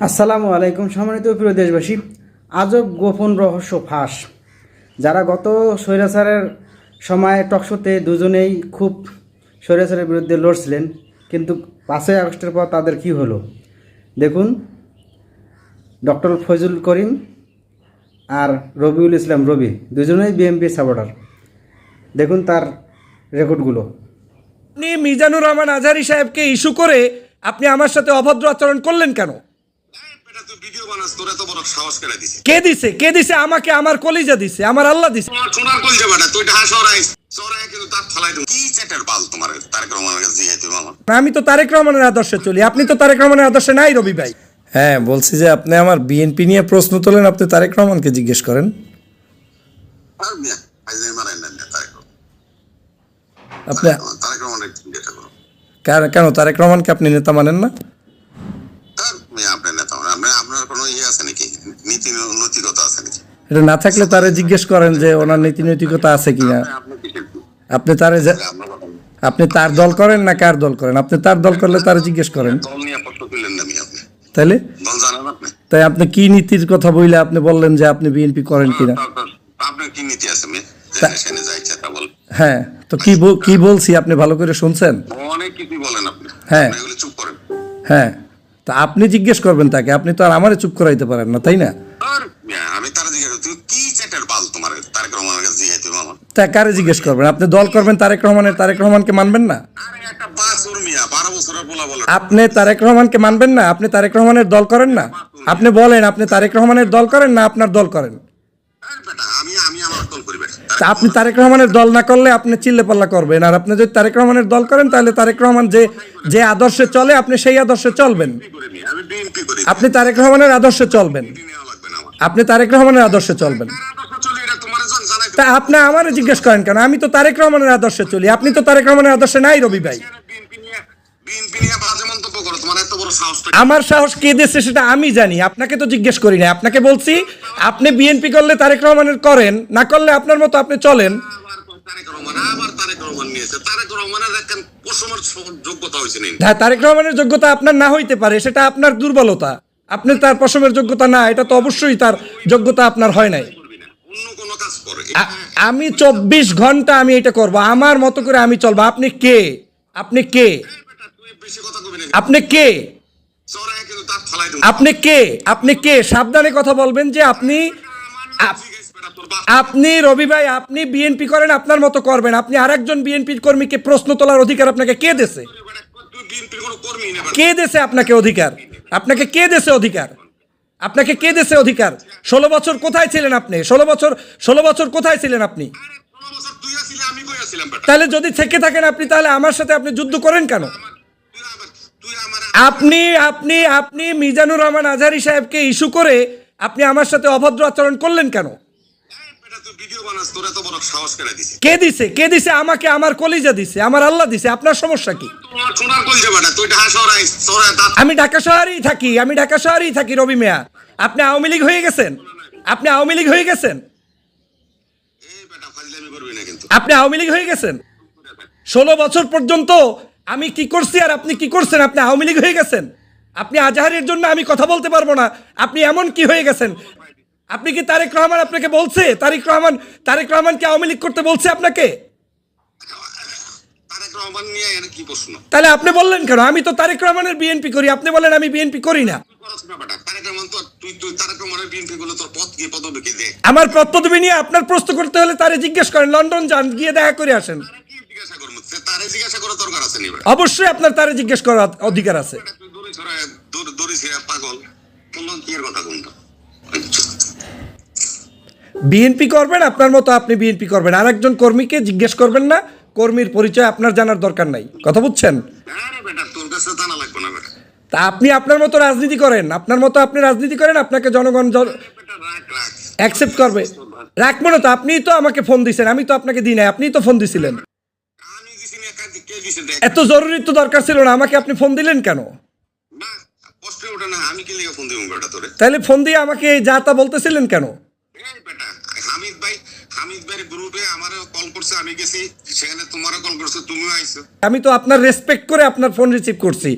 আসসালামু আলাইকুম সম্মানিত প্রিয় দেশবাসী। আজব গোপন রহস্য ফাঁস। যারা গত স্বৈরাচারের সময় টকশোতে দুজনেই খুব স্বৈরাচারের বিরুদ্ধে লড়ছিলেন, কিন্তু পাঁচই আগস্টের পর তাদের কি হলো? দেখুন, ডক্টর ফজল করিম আর রবিউল ইসলাম রবি, দুজনেই বিএমপি সাপোর্টার দেখুন তার রেকর্ডগুলো। আপনি মিজানুর রহমান আজহারি সাহেবকে ইস্যু করে আপনি আমার সাথে অভদ্র আচরণ করলেন কেন? তুই ভিডিও বানাস তোর এত বড় সাহস করে দিছে? কে দিছে? কে দিছে? আমাকে আমার কলিজা দিছে আমার আল্লাহ দিছে। তোমার সোনার কল যাবে তুই ঢাকা শহরাই শহরাই কিন্তু তার থালাই দেবো কি চ্যাটের বাল তোমার তারেক রহমানের কাছে দিয়ে তুমি আমার? আমি তো তারেক রহমানের আদর্শে চলি আপনি তো তারেক রহমানের আদর্শে নাই রবি ভাই। হ্যাঁ বলছি যে আপনি আমার বিএনপি নিয়ে প্রশ্ন তোলেন আপনি তারেক রহমানকে জিজ্ঞেস করেন। আপনি কেন তারেক রহমানকে আপনি নেতা মানেন না আর মিয়া আপনার নেতা মানে আপনার আপনার কোনো ইয়ে আছে নাকি? নীতি নৈতিকতা আছে নাকি? এটা না থাকলে তারে জিজ্ঞেস করেন যে ওনার নীতি নৈতিকতা আছে কিনা। আপনি তারে। আপনি তার দল করেন না কার দল করেন? আপনি তার দল করলে তারে জিজ্ঞেস করেন। আপনি। তাই আপনি কি নীতির কথা বইলে আপনি বললেন যে আপনি বিএনপি করেন কিনা? হ্যাঁ তো কি কি বলছি আপনি ভালো করে শুনছেন? অনেক কিছুই বলেন আপনি। হ্যাঁ। হ্যাঁ। তা আপনি জিজ্ঞেস করবেন তাকে আপনি তো আর আমারে চুপ করাইতে পারেন না তাই না? আমি তারা জিজ্ঞেস তুমি কি চ্যাটের বাল তোমার তারেক রহমানের কাছে দিয়ে তুমি তা কারে জিজ্ঞেস করবেন? আপনি দল করবেন তারেক রহমানের তারেক রহমানকে মানবেন না? আপনি তারেক রহমানকে মানবেন না? আপনি তারেক রহমানের দল করেন না? আপনি বলেন আপনি তারেক রহমানের দল করেন না আপনার দল করেন? আমি আমি আমার দল করি বেটা তা আপনি তারেক রহমানের দল না করলে আপনি চিল্লে পাল্লা করবেন। আর আপনি যদি তারেক রহমানের দল করেন, তাহলে তারেক রহমান যে যে আদর্শে চলে, আপনি সেই আদর্শে চলবেন। আপনি তারেক রহমানের আদর্শে চলবেন। আপনি তারেক রহমানের আদর্শে চলবেন। তা আপনি আমারে জিজ্ঞেস করেন কেন? আমি তো তারেক রহমানের আদর্শে চলি। আপনি তো তারেক রহমানের আদর্শে নাই রবি ভাই। আমার সাহস কে দিচ্ছে সেটা আমি জানি আপনাকে তো জিজ্ঞেস করি না আপনাকে বলছি আপনি বিএনপি করলে তারেক রহমানের করেন না করলে আপনার মতো আপনি চলেন। তারেক রহমানের যোগ্যতা আপনার না হইতে পারে সেটা আপনার দুর্বলতা। আপনি তার পশমের যোগ্যতা না এটা তো অবশ্যই তার যোগ্যতা আপনার হয় নাই। করবি না অন্য কোনো কাজ করে। আ- আমি চব্বিশ ঘণ্টা আমি এটা করব আমার মতো করে আমি চলবো। আপনি কে? আপনি কে? আপনি কে? আপনি কে? আপনি কে? সাবধানে কথা বলবেন যে আপনি আপনি রবি ভাই আপনি বিএনপি করেন আপনার মতো করবেন। আপনি আরেকজন বিএনপি কর্মীকে প্রশ্ন তোলার অধিকার আপনাকে কে বেটা কে দেছে আপনাকে অধিকার? আপনাকে কে দেছে অধিকার? আপনাকে কে দেছে অধিকার? ষোলো বছর কোথায় ছিলেন আপনি? ষোলো বছর ষোলো বছর কোথায় ছিলেন আপনি? তাহলে যদি থেকে থাকেন আপনি তাহলে আমার সাথে আপনি যুদ্ধ করেন কেন? আপনি আপনি আপনি মিজানুর রহমান আজহারি সাহেবকে ইস্যু করে আপনি আমার সাথে অভদ্র আচরণ করলেন কেন? কে দিছে? কে দিছে? আমাকে আমার কলিজা দিছে, আমার আল্লাহ দিছে, আপনার সমস্যা কি? আমি ঢাকা শহরেই থাকি, আমি ঢাকা শহরেই থাকি রবি মিয়া আপনি আওয়ামী লীগ হয়ে গেছেন? আপনি আওয়ামী লীগ হয়ে গেছেন? আপনি আওয়ামী লীগ হয়ে গেছেন? ষোলো বছর পর্যন্ত আমি কি করছি আর আপনি কি করছেন? আপনি আওয়ামী লীগ হয়ে গেছেন। আপনি আজহারের জন্য আমি কথা বলতে পারব না। আপনি এমন কি হয়ে গেছেন? আপনি কি তারেক রহমান আপনাকে বলছে? তারেক রহমান তারেক রহমান কি আওয়ামী লীগ করতে বলছে আপনাকে? তাহলে আপনি বললেন কেন? আমি তো তারেক রহমানের বিএনপি করি। আপনি বলেন আমি বিএনপি করি না। আমার পদবি নিয়ে আপনার প্রশ্ন করতে হলে তারে জিজ্ঞেস করেন। লন্ডন যান গিয়ে দেখা করে আসেন। তারে জিজ্ঞাসা করার দরকার আছে নি অবশ্যই আপনার তারে জিজ্ঞেস করার অধিকার আছে। দড়ি ছড়ায় দড়ি পাগল। বললাম কি কথা কোনটা বিএনপি করবেন আপনার মতো আপনি বিএনপি করবেন। আর একজন কর্মীকে জিজ্ঞেস করবেন না কর্মীর পরিচয় আপনার জানার দরকার নাই। কথা বুঝছেন? তা আপনি আপনার মতো রাজনীতি করেন। আপনার মতো আপনি রাজনীতি করেন আপনাকে জনগণ অ্যাকসেপ্ট করবে। রাখব না তো আপনিই তো আমাকে ফোন দিছেন আমি তো আপনাকে দিই নাই আপনিই তো ফোন দিছিলেন আমি দিছি না কাজে কে দিছে দেখ এত জরুরি তো দরকার ছিল না আমাকে আপনি ফোন দিলেন কেন? তাহলে ফোন দিয়ে আমাকে যা তা বলতেছিলেন কেন? হামিদ ভাই হামিদ ভাই গ্রুপে আমারও কল করছে আমি গেছি সেখানে তোমারও কল করছে তুমিও আইছো। আমি তো আপনার রেসপেক্ট করে আপনার ফোন রিসিভ করছি।